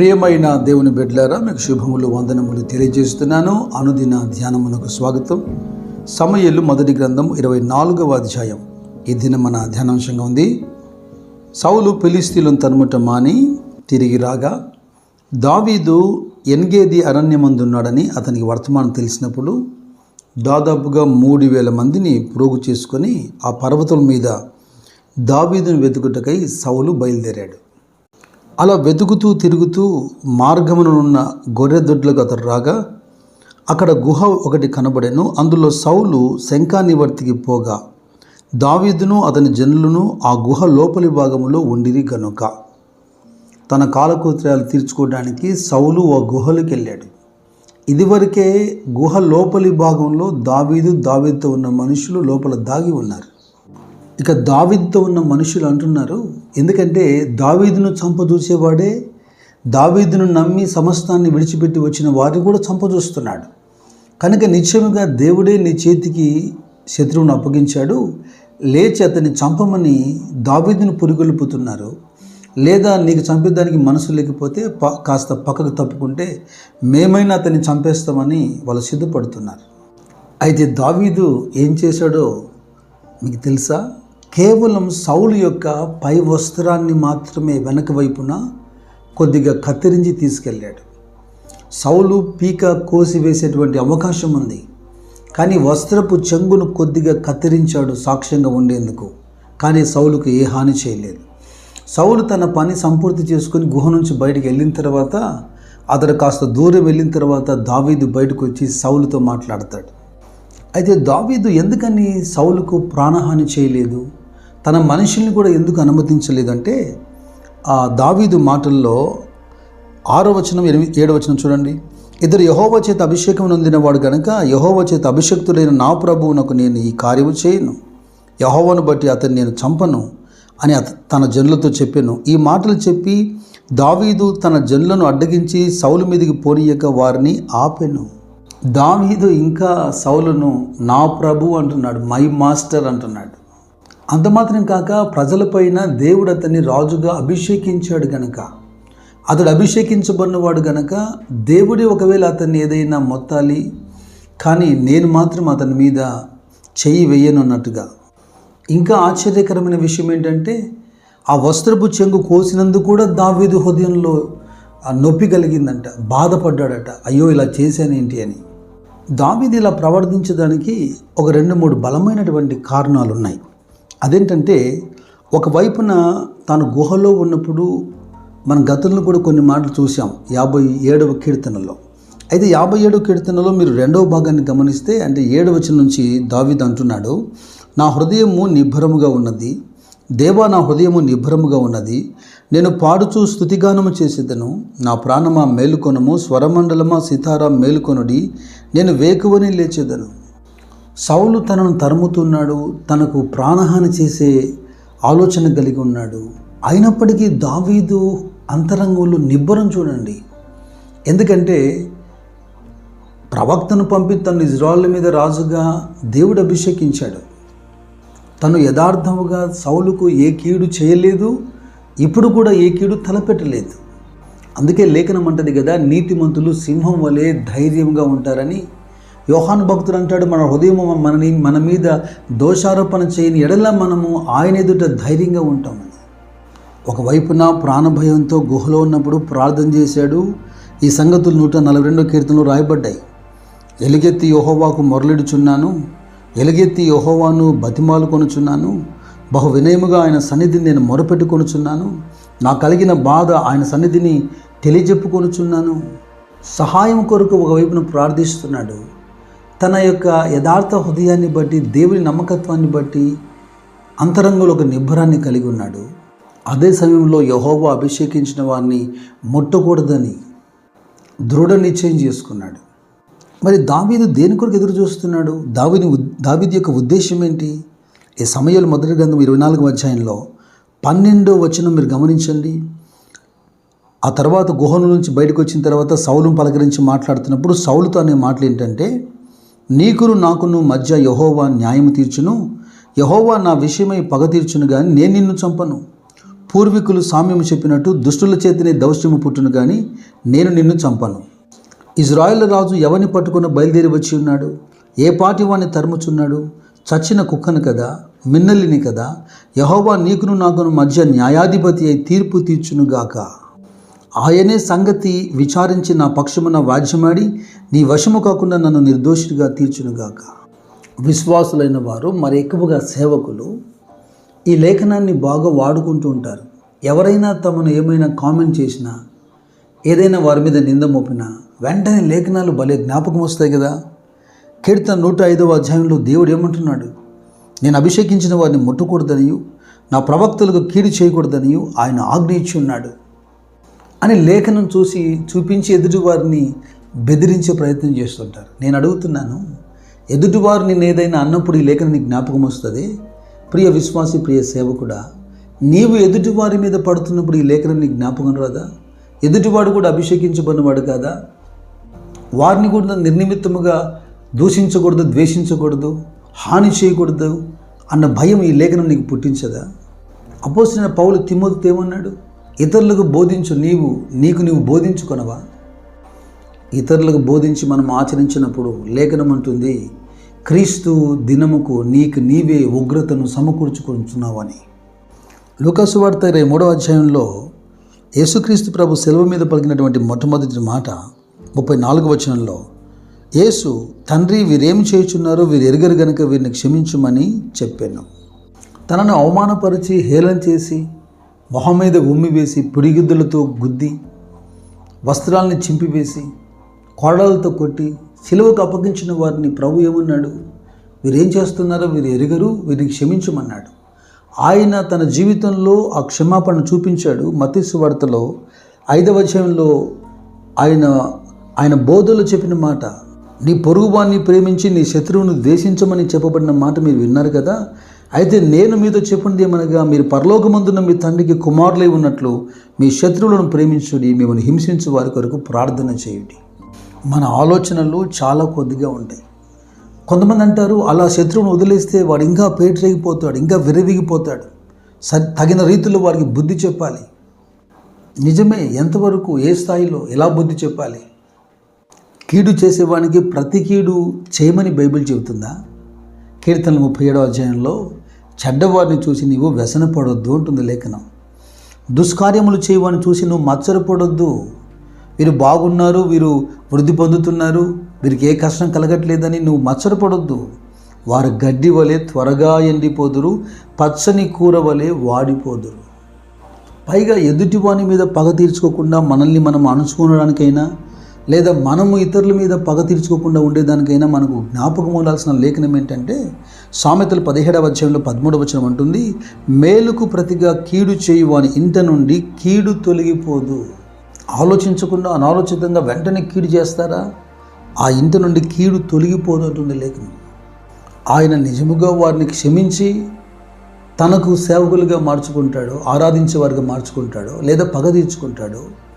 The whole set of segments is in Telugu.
ప్రియమైన దేవుని బిడ్డలారా మీకు శుభములు వందనములు తెలియజేస్తున్నాను. అనుదిన ధ్యానమునకు స్వాగతం. సమయలు మొదటి గ్రంథం ఇరవై నాలుగవ అధ్యాయం. ఈ దిన మన ధ్యానాంశంగా ఉంది. సౌలు పిలిస్తీలను తనుముట మాని తిరిగి రాగా దావీదు ఎన్గేది అరణ్యమందున్నాడని అతనికి వర్తమానం తెలిసినప్పుడు దాదాపుగా మూడు వేల మందిని ప్రోగు చేసుకొని ఆ పర్వతం మీద దావీదును వెతుకుటకై సౌలు బయలుదేరాడు. అలా వెతుకుతూ తిరుగుతూ మార్గమునున్న గొర్రెదొడ్లకు అతడు రాగా అక్కడ గుహ ఒకటి కనబడెను అందులో సౌలు శంఖానివర్తికి పోగా దావీదును అతని జనులను ఆ గుహ లోపలి భాగంలో ఉండిరి గనుక. తన కాలకూత్రాలు తీర్చుకోవడానికి సౌలు ఆ గుహలోకి వెళ్ళాడు. ఇదివరకే గుహ లోపలి భాగంలో దావీదు దావీదుతో ఉన్న మనుషులు లోపల దాగి ఉన్నారు. ఇక దావీదుతో ఉన్న మనుషులు అంటున్నారు. ఎందుకంటే దావీదును చంపదూసేవాడే దావీదును నమ్మి సమస్తాన్ని విడిచిపెట్టి వచ్చిన వారిని కూడా చంపదూస్తున్నాడు. కనుక నిశ్చయముగా దేవుడే నీ చేతికి శత్రువును అప్పగించాడు. లేచి అతన్ని చంపమని దావీదును పురుగొల్పుతున్నారు. లేదా నీకు చంపేదానికి మనసు లేకపోతే ప కాస్త పక్కకు తప్పుకుంటే మేమైనా అతన్ని చంపేస్తామని వాళ్ళు సిద్ధపడుతున్నారు. అయితే దావీదు ఏం చేశాడో మీకు తెలుసా? కేవలం సౌలు యొక్క పై వస్త్రాన్ని మాత్రమే వెనక వైపున కొద్దిగా కత్తిరించి తీసుకెళ్ళాడు. సౌలు పీక కోసి వేసేటువంటి అవకాశం ఉంది. కానీ వస్త్రపు చెంగును కొద్దిగా కత్తిరించాడు సాక్ష్యంగా ఉండేందుకు. కానీ సౌలుకు ఏ హాని చేయలేదు. సౌలు తన పని సంపూర్తి చేసుకుని గుహ నుంచి బయటికి వెళ్ళిన తర్వాత అతడు కాస్త దూరం వెళ్ళిన తర్వాత దావీదు బయటకు వచ్చి సౌలుతో మాట్లాడతాడు. అయితే దావీదు ఎందుకని సౌలుకు ప్రాణహాని చేయలేదు? తన మనుషుల్ని కూడా ఎందుకు అనుమతించలేదంటే ఆ దావీదు మాటల్లో ఆరో వచనం ఎనిమిది ఏడో వచనం చూడండి. ఇద్దరు యహోవ చేత అభిషేకం నొందినవాడు కనుక యహోవ చేత అభిషక్తుడైన నా ప్రభువునకు నేను ఈ కార్యము చేయను. యహోవను బట్టి అతన్ని నేను చంపను అని అత తన జనులతో చెప్పాను. ఈ మాటలు చెప్పి దావీదు తన జనులను అడ్డగించి సౌలు మీదికి పోనీయక వారిని ఆపెను. దావీదు ఇంకా సౌలును నా ప్రభు అంటున్నాడు మై మాస్టర్ అంటున్నాడు. అంత మాత్రం కాక ప్రజలపైన దేవుడు అతన్ని రాజుగా అభిషేకించాడు గనక. అతడు అభిషేకించబడినవాడు గనక దేవుడే ఒకవేళ అతన్ని ఏదైనా మొత్తాలి కానీ నేను మాత్రం అతని మీద చెయ్యి వేయనున్నట్టుగా. ఇంకా ఆశ్చర్యకరమైన విషయం ఏంటంటే ఆ వస్త్రపు చెంగు కోసినందుకు కూడా దావీదు హృదయంలో ఆ నొప్పి కలిగిందంట బాధపడ్డాడట. అయ్యో ఇలా చేశానేంటి అని. దావిది ఇలా ప్రవర్తించడానికి ఒక రెండు మూడు బలమైనటువంటి కారణాలు ఉన్నాయి అదేంటంటే ఒకవైపున తాను గుహలో ఉన్నప్పుడు మన గతంలో కూడా కొన్ని మాటలు చూసాం యాభై ఏడవ కీర్తనలో. అయితే యాభై ఏడవ కీర్తనలో మీరు రెండవ భాగాన్ని గమనిస్తే అంటే ఏడవ వచనం నుంచి దావిద్ అంటున్నాడు నా హృదయము నిబ్బరముగా ఉన్నది దేవా నా హృదయము నిబ్బరముగా ఉన్నది నేను పాడుచూ స్థుతిగానము చేసేదను నా ప్రాణమా మేలుకొనము స్వరమండలమా సితారా మేలుకొనుడి నేను వేకువని లేచేదను. సౌలు తనను తరుముతున్నాడు తనకు ప్రాణహాని చేసే ఆలోచన కలిగి ఉన్నాడు. అయినప్పటికీ దావీదు అంతరంగంలో నిబ్బరం చూడండి. ఎందుకంటే ప్రవక్తను పంపి తను ఇజ్రాయిల్ మీద రాజుగా దేవుడు అభిషేకించాడు. తను యథార్థముగా సౌలుకు ఏ కీడు చేయలేదు ఇప్పుడు కూడా ఏ కీడు తలపెట్టలేదు. అందుకే లేఖనం అంటది కదా నీతిమంతులు సింహం వలె ధైర్యంగా ఉంటారని యోహాను భక్తుడు అంటాడు మన హృదయం మనని మన మీద దోషారోపణ చేయని ఎడల మనము ఆయన ఎదుట ధైర్యంగా ఉంటామని ఒకవైపున ప్రాణభయంతో గుహలో ఉన్నప్పుడు ప్రార్థన చేశాడు. ఈ సంగతులు నూట నలభై రెండో కీర్తనలు రాయబడ్డాయి. ఎలుగెత్తి యహోవాకు మొరలిడుచున్నాను. ఎలుగెత్తి యహోవాను బతిమాలు కొనుచున్నాను బహు వినయముగా ఆయన సన్నిధిని నేను మొరపెట్టుకొనుచున్నాను. నా కలిగిన బాధ ఆయన సన్నిధిని తెలియజెప్పుకొనుచున్నాను. సహాయం కొరకు ఒకవైపున ప్రార్థిస్తున్నాడు. తన యొక్క యథార్థ హృదయాన్ని బట్టి దేవుని నమ్మకత్వాన్ని బట్టి అంతరంగంలో ఒక నిబ్బరాన్ని కలిగి ఉన్నాడు. అదే సమయంలో యహోవా అభిషేకించిన వారిని ముట్టకూడదని దృఢ నిశ్చయం చేసుకున్నాడు. మరి దావీదు దేని కొరకు ఎదురు చూస్తున్నాడు? దావిని దావీది యొక్క ఉద్దేశం ఏంటి? ఈ సమయాలు మొదటి గ్రంథం ఇరవై నాలుగు అధ్యాయంలో పన్నెండో వచనం మీరు గమనించండి. ఆ తర్వాత గుహను నుంచి బయటకు వచ్చిన తర్వాత సౌలును పలకరించి మాట్లాడుతున్నప్పుడు సౌలుతో అనే మాటలు ఏంటంటే నీకును నాకును మధ్య యహోవా న్యాయం తీర్చును. యహోవా నా విషయమై పగ తీర్చును కానీ నేను నిన్ను చంపను. పూర్వీకులు సామ్యము చెప్పినట్టు దుష్టుల చేతినే దౌశ్యము పుట్టును కానీ నేను నిన్ను చంపను. ఇజ్రాయెల్ రాజు ఎవరిని పట్టుకుని బయలుదేరి వచ్చి ఉన్నాడు? ఏ పాటి వాడిని తరుముచున్నాడు? చచ్చిన కుక్కను కదా? మిన్నల్లిని కదా? యహోవా నీకును నాకును మధ్య న్యాయాధిపతి అయి తీర్పు తీర్చునుగాక ఆయనే సంగతి విచారించి నా పక్షమున వాజ్యమాడి నీ వశము కాకుండా నన్ను నిర్దోషిగా తీర్చునుగాక. విశ్వాసులైన వారు మరి ఎక్కువగా సేవకులు ఈ లేఖనాన్ని బాగా వాడుకుంటూ ఉంటారు. ఎవరైనా తమను ఏమైనా కామెంట్ చేసినా ఏదైనా వారి మీద నింద మోపినా వెంటనే లేఖనాలు భలే జ్ఞాపకం వస్తాయి కదా. కీర్తన నూట ఐదవ అధ్యాయంలో దేవుడు ఏమంటున్నాడు? నేను అభిషేకించిన వారిని ముట్టకూడదనియు నా ప్రవక్తలకు కీడు చేయకూడదనియు ఆయన ఆజ్ఞ ఇచ్చి ఉన్నాడు. అని లేఖనం చూసి చూపించి ఎదుటివారిని బెదిరించే ప్రయత్నం చేస్తుంటారు. నేను అడుగుతున్నాను ఎదుటివారు నేను ఏదైనా అన్నప్పుడు ఈ లేఖన నీకు జ్ఞాపకం వస్తుంది? ప్రియ విశ్వాసి ప్రియ సేవకుడా నీవు ఎదుటివారి మీద పడుతున్నప్పుడు ఈ లేఖనం నీకు జ్ఞాపకం రాదా? ఎదుటివాడు కూడా అభిషేకించబడినవాడు కాదా? వారిని కూడా నిర్నిమిత్తముగా దూషించకూడదు ద్వేషించకూడదు హాని చేయకూడదు అన్న భయం ఈ లేఖనం నీకు పుట్టించదా? అపోసిన పౌలు తిమ్మోతితో ఏమన్నాడు? ఇతరులకు బోధించు నీవు నీకు నీవు బోధించుకొనవా? ఇతరులకు బోధించి మనం ఆచరించినప్పుడు లేఖనం అంటుంది క్రీస్తు దినముకు నీకు నీవే ఉగ్రతను సమకూర్చుకుంటున్నావని లూకాసు వార్త ఇరవై మూడవ అధ్యాయంలో యేసుక్రీస్తు ప్రభు సెలవు మీద పలికినటువంటి మొట్టమొదటి మాట ముప్పై నాలుగు వచనంలో యేసు తండ్రి వీరేం చేయుచున్నారో వీరు ఎరగరు గనుక వీరిని క్షమించమని చెప్పాను. తనను అవమానపరిచి హేళన చేసి మొహం మీద ఉమ్మి వేసి పిడిగిద్దులతో గుద్ది వస్త్రాలని చింపివేసి కోడలతో కొట్టి సిలువకు అప్పగించిన వారిని ప్రభు ఏమన్నాడు? వీరేం చేస్తున్నారో వీరు ఎరుగరు వీరిని క్షమించమన్నాడు. ఆయన తన జీవితంలో ఆ క్షమాపణ చూపించాడు. మతీసు వార్తలో ఐదవ అధ్యాయంలో ఆయన ఆయన బోధలు చెప్పిన మాట నీ పొరుగువాన్ని ప్రేమించి నీ శత్రువును ద్వేషించమని చెప్పబడిన మాట మీరు విన్నారు కదా? అయితే నేను మీతో చెప్పండి ఏమనగా మీరు పరలోకమందున్న మీ తండ్రికి కుమారులై ఉన్నట్లు మీ శత్రువులను ప్రేమించుడి మిమ్మల్ని హింసించు వారి కొరకు ప్రార్థన చేయుడి. మన ఆలోచనలు చాలా కొద్దిగా ఉంటాయి. కొంతమంది అంటారు అలా శత్రువును వదిలేస్తే వాడు ఇంకా పేటరేగిపోతాడు ఇంకా విరవిగిపోతాడు స తగిన రీతిలో వారికి బుద్ధి చెప్పాలి. నిజమే ఎంతవరకు ఏ స్థాయిలో ఎలా బుద్ధి చెప్పాలి? కీడు చేసేవానికి ప్రతి కీడు చేయమని బైబిల్ చెబుతుందా? కీర్తనలు ముప్పై ఏడవ అధ్యాయంలో చెడ్డవారిని చూసి నీవు వ్యసనపడొద్దు ఉంటుంది లేఖనం. దుష్కార్యములు చేయవాని చూసి నువ్వు మచ్చరపడొద్దు వీరు బాగున్నారు వీరు వృద్ధి పొందుతున్నారు వీరికి ఏ కష్టం కలగట్లేదని నువ్వు మచ్చరపడొద్దు వారు గడ్డి వలె త్వరగా ఎండిపోదురు పచ్చని కూర వలె వాడిపోదురు. పైగా ఎదుటివాని మీద పగ తీర్చుకోకుండా మనల్ని మనం అణుచుకోవడానికైనా లేదా మనము ఇతరుల మీద పగ తీర్చుకోకుండా ఉండేదానికైనా మనకు జ్ఞాపకం ఉండాల్సిన లేఖనం ఏంటంటే సామెతలు పదిహేడవ అధ్యాయంలో పదమూడవ వచనం అంటుంది మేలుకు ప్రతిగా కీడు చేయు వాని ఇంట నుండి కీడు తొలగిపోదు. ఆలోచించకుండా అనాలోచితంగా వెంటనే కీడు చేస్తారా? ఆ ఇంటి నుండి కీడు తొలగిపోదు అంటుంది లేఖనం. ఆయన నిజముగా వారిని క్షమించి తనకు సేవకులుగా మార్చుకుంటాడు ఆరాధించే వారిగా మార్చుకుంటాడు లేదా పగ తీర్చుకుంటాడు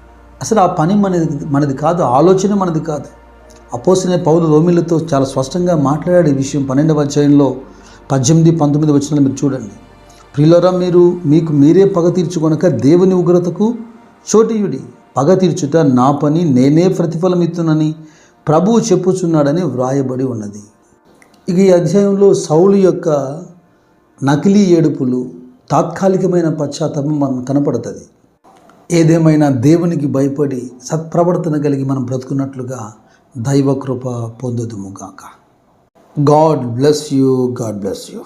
అసలు ఆ పని మనది మనది కాదు ఆలోచన మనది కాదు. అపోసిన పౌలు రోమిలతో చాలా స్పష్టంగా మాట్లాడాడు ఈ విషయం పన్నెండవ అధ్యాయంలో పద్దెనిమిది పంతొమ్మిది వచ్చిన మీరు చూడండి. ప్రియులరా మీరు మీకు మీరే పగ తీర్చుకొనక దేవుని ఉగ్రతకు చోటీయుడి. పగ తీర్చుట నా పని నేనే ప్రతిఫలం ఇత్తునని ప్రభువు చెప్పుచున్నాడని వ్రాయబడి ఉన్నది. ఇక ఈ అధ్యాయంలో సౌలు యొక్క నకిలీ ఏడుపులు తాత్కాలికమైన పశ్చాత్తాపం మనం కనపడుతుంది. ఏదేమైనా దేవునికి భయపడి సత్ప్రవర్తన కలిగి మనం బ్రతుకున్నట్లుగా దైవ కృప పొందుదుముగాక God bless you God bless you.